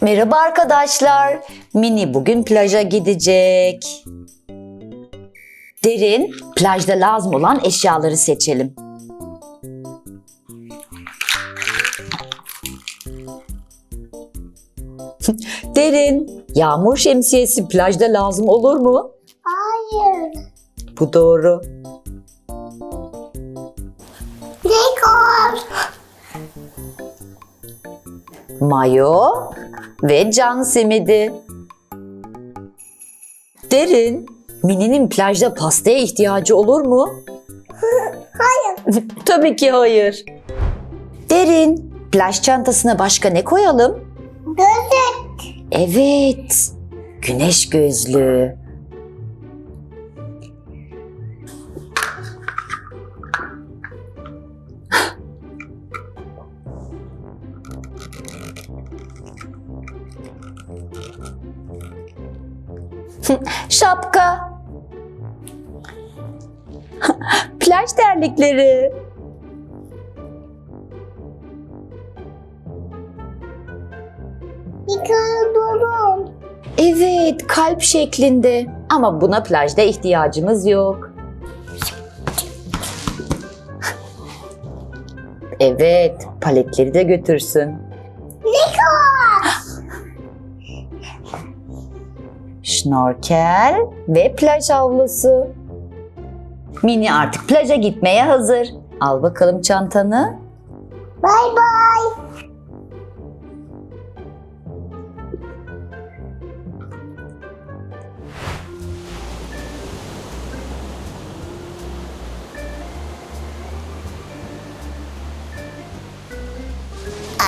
Merhaba arkadaşlar. Mini bugün plaja gidecek. Derin, plajda lazım olan eşyaları seçelim. Derin, yağmur şemsiyesi plajda lazım olur mu? Hayır. Bu doğru. Mayo ve can simidi. Derin, Mini'nin plajda pastaya ihtiyacı olur mu? Hayır. Tabii ki hayır. Derin, plaj çantasına başka ne koyalım? Gözlük. Evet, güneş gözlüğü. Şapka. Plaj terlikleri. Yıkanın durun. Evet, kalp şeklinde. Ama buna plajda ihtiyacımız yok. Evet, paletleri de götürsün. Dekor. Şnorkel ve plaj havlusu. Mini artık plaja gitmeye hazır. Al bakalım çantanı. Bay bay.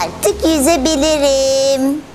Artık yüzebilirim.